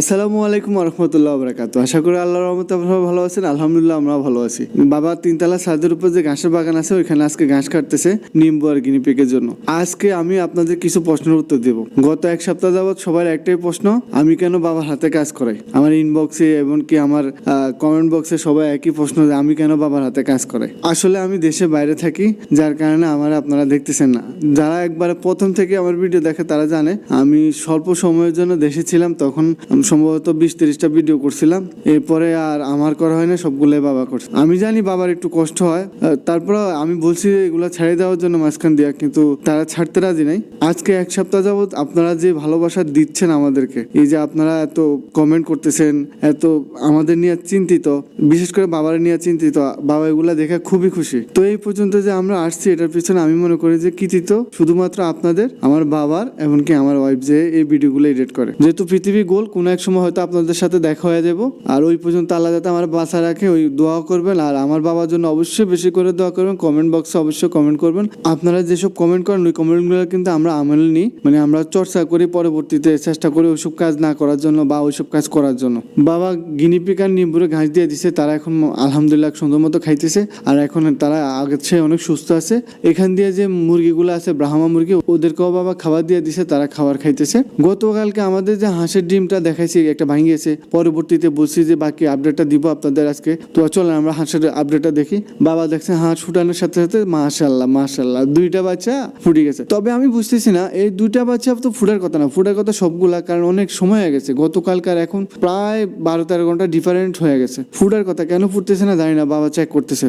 আসসালামু আলাইকুম রহমতুল্লাহ বরাকাতু আশা করি আল্লাহর রহমত আপনারা ভালো আছেন, আলহামদুলিল্লাহ আমরা ভালো আছি। বাবা তিনতলা ছাদের উপর যে ঘাসের বাগান আছে, ওইখানে আজকে ঘাস কাটতেছে নিম্বু আর গিনিপিকের জন্য। আজকে আমি আপনাদের কিছু প্রশ্নের উত্তর দেব। গত এক সপ্তাহ যাবৎ সবার একটাই প্রশ্ন, আমি কেন বাবার হাতে কাজ করাই? আমার ইনবক্সে এমনকি আমার কমেন্ট বক্সে সবাই একই প্রশ্ন যে আমি কেন বাবার হাতে কাজ করাই? আসলে আমি দেশে বাইরে থাকি, যার কারণে আমার আপনারা দেখতেছেন না। যারা একবারে প্রথম থেকে আমার ভিডিও দেখে তারা জানে, আমি স্বল্প সময়ের জন্য দেশে ছিলাম, তখন সম্ভবত বিশ তিরিশটা ভিডিও করছিলাম। এরপরে আর আমার করা হয় না, সবগুলোই বাবা করছে। আমি জানি বাবার একটু কষ্ট হয় তারপর আমি বলছি এগুলো ছেড়ে দেওয়ার জন্য মাঝখান দিয়া, কিন্তু তারা ছাড়তে রাজি নাই। আজকে এক সপ্তাহ যাবৎ আপনারা যে ভালোবাসা দিচ্ছেন আমাদেরকে, এই যে আপনারা এত কমেন্ট করতেছেন, এত আমাদের নিয়ে চিন্তিত, বিশেষ করে বাবার নিয়ে চিন্তিত, বাবা এগুলা দেখে খুবই খুশি। তো এই পর্যন্ত যে আমরা আসছি, এটার পিছনে আমি মনে করি যে কৃতিত্ব শুধুমাত্র আপনাদের, আমার বাবার, এমনকি আমার ওয়াইফ যে এই ভিডিওগুলো এডিট করে। যেহেতু পৃথিবী গোল কোনো এক সময় হয়তো আপনাদের সাথে দেখা হয়ে যাব। আর ওই পর্যন্ত আল্লাহ যাতে আমার বাসা রাখে, ওই দোয়া করবেন। আর আমার বাবার জন্য অবশ্যই বেশি করে দোয়া করবেন। কমেন্ট বক্সে অবশ্যই কমেন্ট করবেন। আপনারা যেসব কমেন্ট করেন, ওই কমেন্টগুলো কিন্তু আমরা আমল নিই। মানে আমরা চর্চা করি পরবর্তীতে চেষ্টা করি ওইসব কাজ না করার জন্য বা ওইসব কাজ করার জন্য। বাবা গিনিপিক আর নিম্বুরে ঘাস দিয়ে দিছে, তারা এখন আলহামদুলিল্লাহ সুন্দর মতো খাইতেছে। আর এখন তারা আগের চেয়ে অনেক সুস্থ আছে। এখান দিয়ে যে মুরগিগুলো আছে, ব্রাহ্মা মুরগি, ওদেরকেও বাবা খাবার দিয়ে দিছে, তারা খাবার খাইতেছে। গতকালকে আমাদের যে হাঁসের ডিমটা দেখাইছি, একটা ভাঙিয়েছে পরবর্তীতে বলছি যে, বাকি আপডেটটা দিব আপনাদের আজকে। তো চলেন, আমরা হাঁসের আপডেটটা দেখি। বাবা দেখছে হাঁস ফুটানোর সাথে সাথে মাশাল্লাহ মাশাল্লাহ দুইটা বাচ্চা ফুটে গেছে। তবে আমি বুঝতেছি না, এই দুইটা বাচ্চা তো ফুটার কথা না, ফুটার কথা সবগুলা, কারণ অনেক সময় হয়ে গেছে। গতকালকার এখন প্রায় বারো তেরো ঘণ্টা ডিফারেন্ট হয়ে গেছে। ফুটার কথা কেন ফুটতেছে না, জানি না, বাবা চেক করতেছে।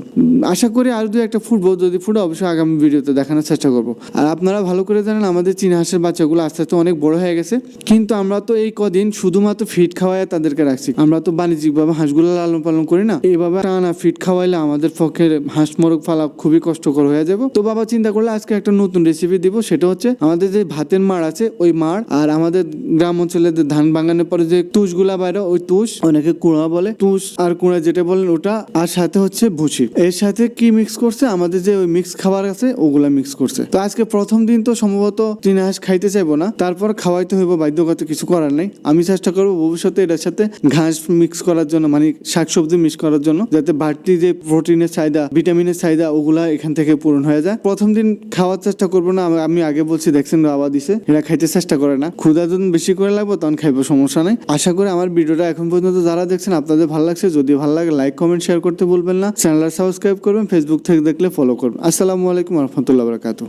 আশা করি আর দু একটা ফুটবো, যদি ফুটে অবশ্যই আগামী ভিডিওতে দেখানোর চেষ্টা করব। আর আপনারা ভালো করে জানেন, আমাদের চীনা হাঁসের বাচ্চাগুলো আস্তে আস্তে অনেক বড় হয়ে গেছে। কিন্তু আমরা তো এই কদিন শুধুমাত্র ফিট খাওয়ায় তাদেরকে রাখছি। আমরা তো বাণিজ্যিকভাবে হাঁসগুলো লালন পালন করি না। এইভাবে টানা ফিট খাওয়াইলে আমাদের পক্ষে হাঁস মোরগ ফালা খুবই কষ্টকর হয়ে যাবে। তো বাবা, চিন্তা করলে আজকে একটা নতুন রেসিপি দিব। সেটা হচ্ছে আমাদের যে ভাতের মাড় আছে, ওই মাড় আর আমাদের গ্রাম অঞ্চলে ধান ভাঙানোর পরে যে তুষগুলা বাইরে, ওই তুষ, অনেকে কুড়া বলে, তুষ আর কুড়া যেটা বলেন ওটা, আর সাথে হচ্ছে ভুসি। এর সাথে কি মিক্স করছে? আমাদের যে ওই মিক্স খাবার আছে, ওগুলা মিক্স করছে। তো আজকে প্রথম দিন তো সম্ভবত চীনা হাঁস খাইতে চাইব না। তারপর খাওয়াইতে হইব, বাধ্যগত কিছু করার নাই। আমি চেষ্টা করব ভবিষ্যতে এটার সাথে ঘাস মিক্স করার জন্য মানে শাকসবজি মিক্স করার জন্য, যাতে বাড়তি যে প্রোটিনের চাহিদা ভিটামিনের চাহিদা, ওগুলা এখান থেকে পূরণ হয়ে যায়। প্রথম দিন খাওয়ার চেষ্টা করব না, আমি- আগে বলছি, দেখছেন বাবা দিছে, এরা খাইতে চেষ্টা করে না। ক্ষুদা যখন বেশি করে লাগবে, তখন খাইবো, সমস্যা নাই। আশা করি আমার ভিডিওটা এখন পর্যন্ত যারা দেখছেন, আপনাদের ভালো লাগছে। যদি ভালো লাগে লাইক কমেন্ট শেয়ার করতে বলবেন না। চ্যানেলটা সাবস্ক্রাইব করবেন ফেসবুক থেকে দেখলে ফলো করবেন। আসসালামু আলাইকুম রহমতুল্লাহ বারকাতু